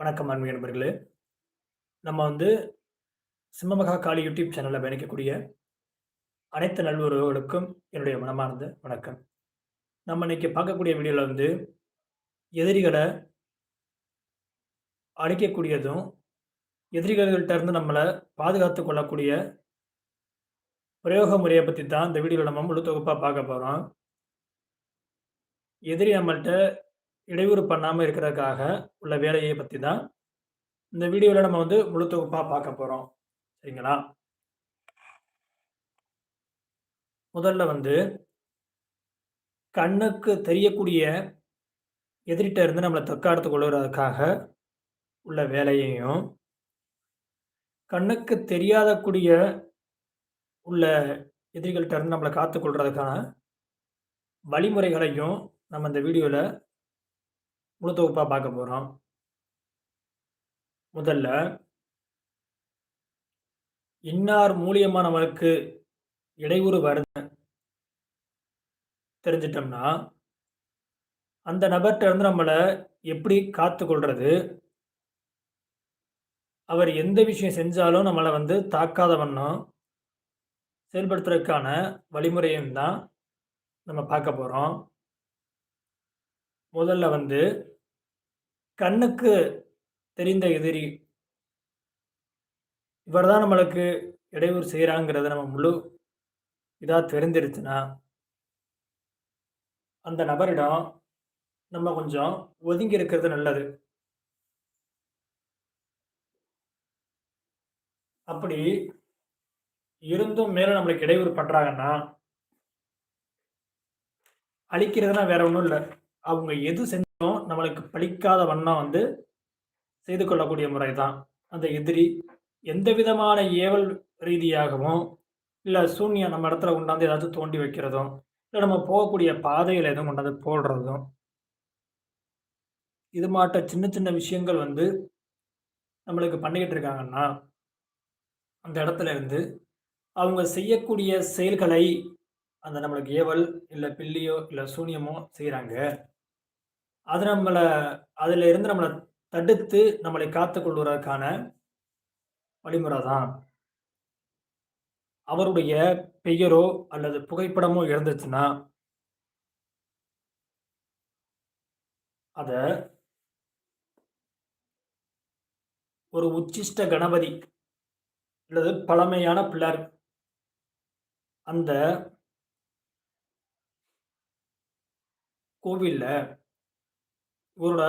வணக்கம் அன்பு நண்பர்களே. நம்ம வந்து சிம்மமகா காளி யூடியூப் சேனலில் பயணிக்கக்கூடிய அனைத்து நல்லுறவுகளுக்கும் என்னுடைய மனமார்ந்த வணக்கம். நம்ம இன்னைக்கு பார்க்கக்கூடிய வீடியோவில் வந்து எதிரிகளை அழிக்கக்கூடியதும், எதிரிகள்கிட்ட இருந்து நம்மளை பாதுகாத்து கொள்ளக்கூடிய பிரயோக முறையை பற்றி தான் இந்த வீடியோவில் நம்ம முழு தொகுப்பாக பார்க்க போகிறோம் எதிரி நம்மள்கிட்ட இடையூறு பண்ணாமல் இருக்கிறதுக்காக உள்ள வேலையை பற்றி தான் இந்த வீடியோவில் நம்ம வந்து முழு தொகுப்பாக பார்க்க போகிறோம் சரிங்களா? முதல்ல வந்து கண்ணுக்கு தெரியக்கூடிய எதிரிட்ட இருந்து நம்மளை தற்காத்துக் கொள்வதற்காக உள்ள வேலையையும், கண்ணுக்கு தெரியாத கூடிய உள்ள எதிரிகள்கிட்ட இருந்து நம்மளை காத்துக் கொள்றதுக்கான வழிமுறைகளையும் நம்ம இந்த வீடியோவில் முழு தொகுப்பாக பார்க்க போகிறோம் முதல்ல இன்னார் மூலியமாக நம்மளுக்கு இடையூறு வருது. தெரிஞ்சுட்டோம்னா, அந்த நபர்கிட்ட இருந்து நம்மளை எப்படி காத்துக் கொள்றது? அவர் எந்த விஷயம் செஞ்சாலும் நம்மளை வந்து தாக்காத வண்ணம் செயல்படுத்துறதுக்கான வழிமுறையும் தான் நம்ம பார்க்க போகிறோம் முதல்ல வந்து கண்ணுக்கு தெரிந்த எதிரி இவர் தான் நம்மளுக்கு இடையூறு செய்கிறாங்கிறத நம்ம முழு இதாக தெரிஞ்சிருச்சுன்னா அந்த நபரிடம் நம்ம கொஞ்சம் ஒதுங்கி இருக்கிறது நல்லது. அப்படி இருந்தும் மேலே நம்மளுக்கு இடையூறு பண்ணுறாங்கன்னா அழிக்கிறதுனா வேற ஒன்றும் இல்லை அவங்க எது செஞ்சாலும் நம்மளுக்கு பலிக்காத வண்ணம் வந்து செய்து கொள்ளக்கூடிய முறை தான். அந்த எதிரி எந்த விதமான ஏவல் ரீதியாகவும், இல்லை சூன்யம் நம்ம இடத்துல கொண்டாந்து ஏதாச்சும் தோண்டி வைக்கிறதும், இல்லை நம்ம போகக்கூடிய பாதையில எதுவும் கொண்டாந்து போடுறதும் இது மாட்ட சின்ன சின்ன விஷயங்கள் வந்து நம்மளுக்கு பண்ணிக்கிட்டு இருக்காங்கன்னா, அந்த இடத்துல இருந்து அவங்க செய்யக்கூடிய செயல்களை அந்த நம்மளுக்கு ஏவல், இல்லை பில்லியோ, இல்லை சூனியமோ செய்கிறாங்க அது நம்மளை அதுல இருந்து நம்மளை தடுத்து நம்மளை காத்து கொள்வதற்கான வழிமுறை தான். அவருடைய பெயரோ அல்லது புகைப்படமோ இருந்துச்சுன்னா அத ஒரு உச்சிஷ்ட கணபதி அல்லது பழமையான பிள்ளர் அந்த கோவில்ல இவரோட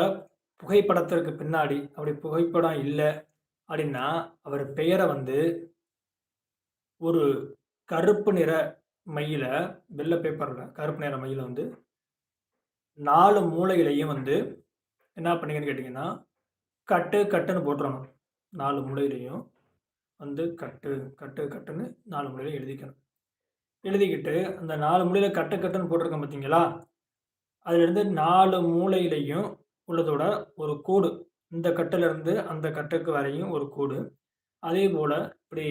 புகைப்படத்திற்கு பின்னாடி அப்படி புகைப்படம் இல்லை அப்படின்னா, அவர் பெயரை வந்து ஒரு கருப்பு நிற மையில, வெள்ள பேப்பர்ல கருப்பு நிற மையில வந்து நாலு மூளைகளையும் வந்து என்ன பண்ணீங்கன்னு கேட்டிங்கன்னா கட்டு, கட்டுன்னு போட்டுறணும். நாலு மூலையிலையும் வந்து கட்டு, கட்டு, கட்டுன்னு நாலு மூலையில எழுதிக்கணும். எழுதிக்கிட்டு அந்த நாலு மூலையில கட்டு, கட்டுன்னு போட்டிருக்கோம் பார்த்தீங்களா? அதிலிருந்து 4 மூலையிலயும் உள்ளதோட ஒரு கோடு. இந்த கட்டிலிருந்து அந்த கட்டுக்கு வரையும் ஒரு கோடு. அதேபோல இப்படி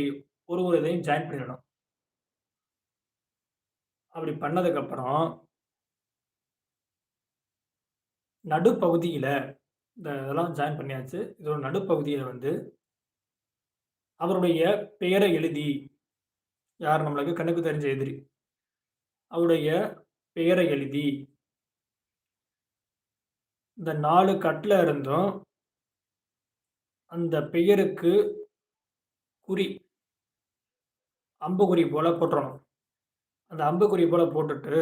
ஒரு ஒரு இதையும் ஜாயின் பண்ணிடணும். அப்படி பண்ணதுக்கப்புறம் நடுப்பகுதியில் இந்த இதெல்லாம் ஜாயின் பண்ணியாச்சு. இதோட நடுப்பகுதியில் வந்து அவருடைய பெயரை எழுதி யார் நம்மளுக்கு கண்ணுக்கு தெரிஞ்ச எதிரி. அவருடைய பெயரை எழுதி இந்த 4 கட்ல இருந்தும் அந்த பெயருக்கு குறி அம்புக்குறி போல போட்டுறணும். அந்த அம்புக்குறி போல போட்டுட்டு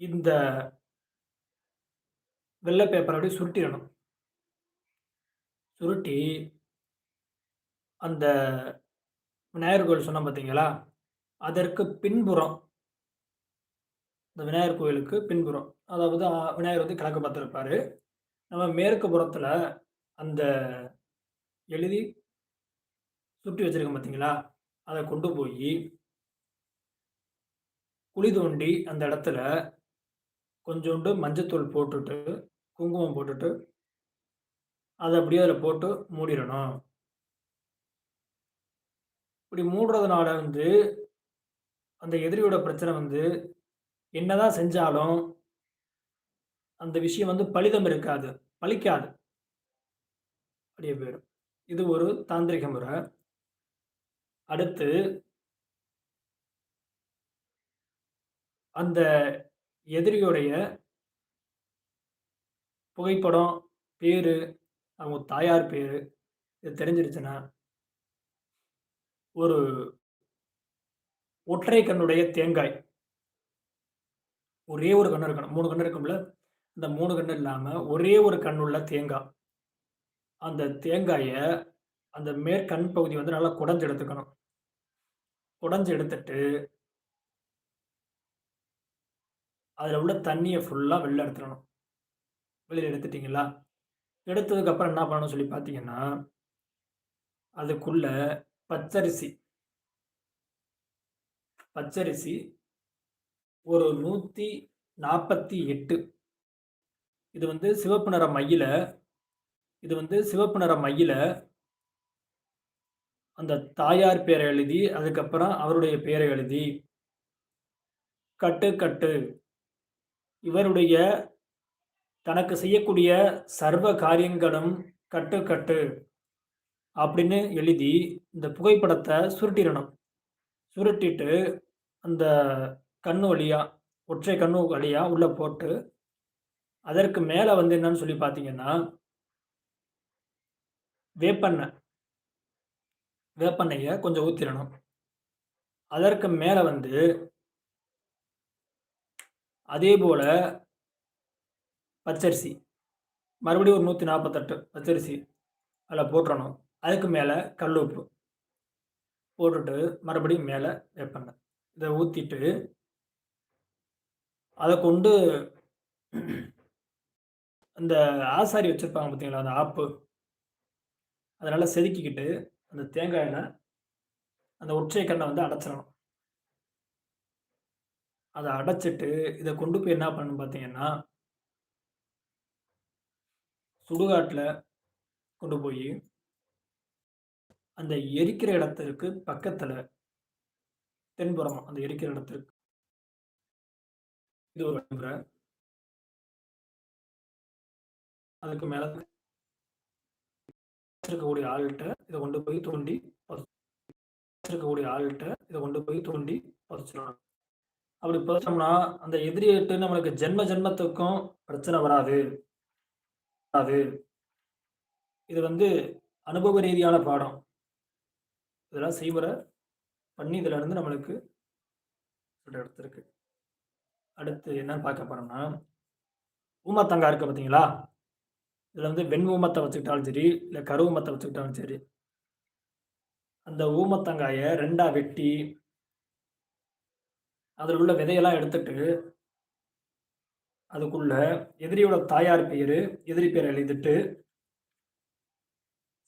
இந்த வெள்ளை பேப்பர் அப்படியே சுருட்டிடணும் சுருட்டி அந்த விநாயகர் கோயில் சொன்னோம் பார்த்தீங்களா? அதற்கு பின்புறம் இந்த விநாயகர் கோயிலுக்கு பின்புறம். அதாவது விநாயகர் வந்து கிழக்கு பார்த்து இருப்பாரு. நம்ம மேற்கு புறத்தில் அந்த எழுதி சுட்டி வச்சிருக்கோம் பார்த்தீங்களா? அதை கொண்டு போய் குழி தோண்டி அந்த இடத்துல கொஞ்சோண்டு மஞ்சத்தூள் போட்டுட்டு, குங்குமம் போட்டுட்டு அதை அப்படியே அதில் போட்டு மூடிடணும் இப்படி மூடுறதுனால வந்து அந்த எதிரியோட பிரச்சனை வந்து என்னதான் செஞ்சாலும் அந்த விஷயம் வந்து பலிதம் இருக்காது. பலிக்காது. அப்படியே பேர் இது ஒரு தாந்திரிக முறை. அடுத்து அந்த எதிரியுடைய புகைப்படம், பேரு, அவங்க தாயார் பேரு, இது தெரிஞ்சிருச்சுன்னா ஒரு ஒற்றை கண்ணுடைய தேங்காய். ஒரே ஒரு கண்ணு இருக்கணும். மூணு கண்ணு இருக்கும்ல. இந்த மூணு கண்ணு இல்லாமல் ஒரே ஒரு கண்ணுள்ள தேங்காய் அந்த தேங்காயை அந்த மேற்கண் பகுதி வந்து நல்லா குடஞ்சு எடுத்துக்கணும். குடஞ்சு எடுத்துட்டு அதில் உள்ள தண்ணியை ஃபுல்லாக வெளில எடுத்துடணும் வெளியில் எடுத்துட்டீங்களா? எடுத்ததுக்கப்புறம் என்ன பண்ணணும்னு சொல்லி பார்த்தீங்கன்னா, அதுக்குள்ள பச்சரிசி பச்சரிசி ஒரு 148 இது வந்து சிவப்பு நிற மையில இது வந்து சிவப்பு நிற மையில அந்த தாயார் பேரை எழுதி, அதுக்கப்புறம் அவருடைய பேரை எழுதி, கட்டு கட்டு. இவருடைய தனக்கு செய்யக்கூடிய சர்வ காரியங்களும் கட்டு கட்டு அப்படின்னு எழுதி, இந்த புகைப்படத்தை சுருட்டிடணும். சுருட்டிட்டு அந்த கண்ணு வழியாக ஒற்றை கண்ணு வழியாக உள்ளே போட்டு, அதற்கு மேலே வந்து என்னன்னு சொல்லி பார்த்தீங்கன்னா வேப்பெண்ணெய். வேப்பெண்ணையை கொஞ்சம் ஊற்றிடணும் அதற்கு மேலே வந்து அதே போல் பச்சரிசி. மறுபடியும் ஒரு 148 பச்சரிசி அதில் போட்டுறணும் அதுக்கு மேலே கல் உப்பு. போட்டுட்டு மறுபடியும் மேலே வேப்பெண்ணெய். இதை ஊற்றிட்டு அதை கொண்டு அந்த ஆசாரி வச்சுருப்பாங்க பார்த்தீங்களா? அந்த ஆப்பு. அதை நல்லா செதுக்கிக்கிட்டு, அந்த தேங்காயில அந்த ஒற்றை கண்ணை வந்து அடைச்சிடணும் அதை அடைச்சிட்டு, இதை கொண்டு போய் என்ன பண்ணணும் பார்த்தீங்கன்னா சுடுகாட்டில் கொண்டு போய் அந்த எரிக்கிற இடத்திற்கு பக்கத்தில் தென்புறமா, அந்த எரிக்கிற இடத்திற்கு இது ஒரு முறை. அதுக்கு மேல இருக்கக்கூடிய ஆள்கிட்ட இதை கொண்டு போய் தோண்டி இருக்கக்கூடிய ஆள்கிட்ட இத கொண்டு போய் தோண்டி புதைச்சிரணும். அப்படி பதிச்சோம்னா அந்த எதிரிகிட்ட நம்மளுக்கு ஜென்ம ஜென்மத்துக்கும் பிரச்சனை வராது. வராது. இது வந்து அனுபவ ரீதியான பாடம். இதெல்லாம் செய்முறை பண்ணி இதுல இருந்து நம்மளுக்கு எடுத்திருக்கு. அடுத்து என்னன்னு பார்க்க போறோம்னா, ஊமத்தங்கா இருக்கு பார்த்தீங்களா? இதில் வந்து வெண் ஊமத்தை வச்சுக்கிட்டாலும் சரி, இல்லை கரு ஊமத்தை வச்சுக்கிட்டாலும் சரி. அந்த ஊமத்தங்காயை ரெண்டாக வெட்டி அதில் உள்ள விதையெல்லாம் எடுத்துட்டு அதுக்குள்ள எதிரியோட தாயார் பேர் எதிரி பேர் எழுதிட்டு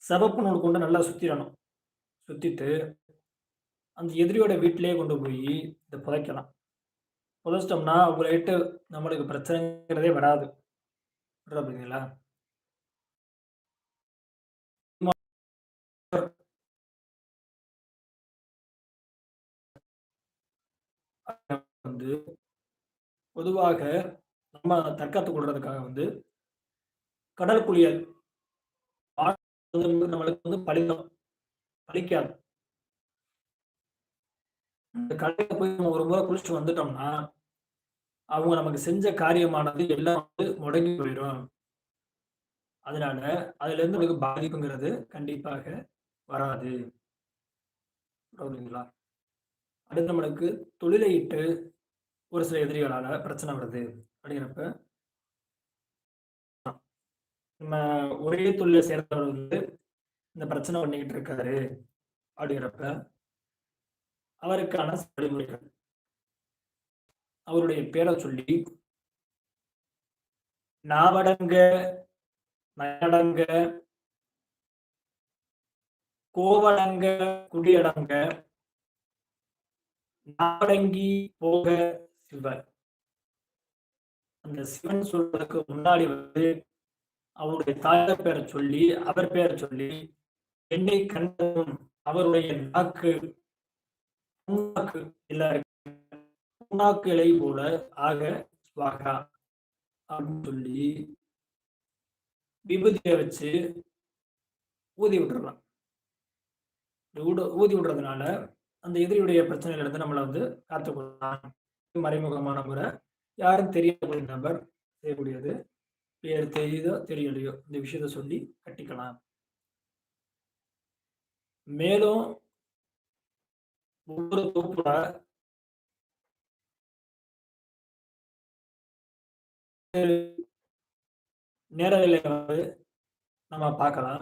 சிவப்பு நூல் கொண்டு நல்லா சுற்றிடணும் சுற்றிட்டு அந்த எதிரியோட வீட்டிலேயே கொண்டு போய் இதை புதைக்கலாம். புதைச்சிட்டோம்னா, அவங்கள்ட்ட நம்மளுக்கு பிரச்சனைங்கிறதே வராது. அப்படிங்களா வந்து பொதுவாக நம்ம தற்காத்துக் கொள்றதுக்காக வந்து கடல் குளியல் நம்மளுக்கு வந்து பலிதம் பழிக்காது அந்த கடையில போய் நம்ம ஒரு முறை குளிச்சுட்டு வந்துட்டோம்னா, அவங்க நமக்கு செஞ்ச காரியமானது எல்லாம் வந்து முடங்கி போயிடும் அதனால அதுல இருந்து நமக்கு பாதிப்புங்கிறது கண்டிப்பாக வராது. ஓகேங்களா அடுத்து நம்மளுக்கு தொழிலை இட்டு ஒரு சில எதிரிகளால பிரச்சனை வருது அப்படிங்கிறப்ப நம்ம ஒரே தொழில சேர்ந்தவர் வந்து இந்த பிரச்சனை பண்ணிக்கிட்டு இருக்காரு அப்படிங்கிறப்ப அவருக்கான வழிமுறைகள் அவருடைய பேரை சொல்லி நாவடங்க நயடங்க கோவடங்க குடியடங்க நாடங்கி போக சிவர் அந்த சிவன் சொல்றதுக்கு முன்னாடி வந்து அவருடைய தாயார் பேரை சொல்லி அவர் பேரை சொல்லி என்னை கண்டதும் அவருடைய நாக்கு புண்ணாக்கு எல்லாருக்கும் புண்ணாக்கு இலை போல ஆக வாகா அப்படின்னு சொல்லி விபூதியை வச்சு ஊதி விட்டுறலாம். ஊதி விடுறதுனால அந்த எதிரியுடைய பிரச்சனையிலிருந்து நம்மளை வந்து காத்துக்கொள்ளலாம். மறைமுகமான முறை. யாரும் தெரியக்கூடிய நபர் செய்யக்கூடியது. பேர் தெரியுதோ தெரியலையோ இந்த விஷயத்த சொல்லி கட்டிக்கலாம். மேலும் ஒவ்வொரு தொகுப்புல நேரங்களை வந்து நம்ம பார்க்கலாம்.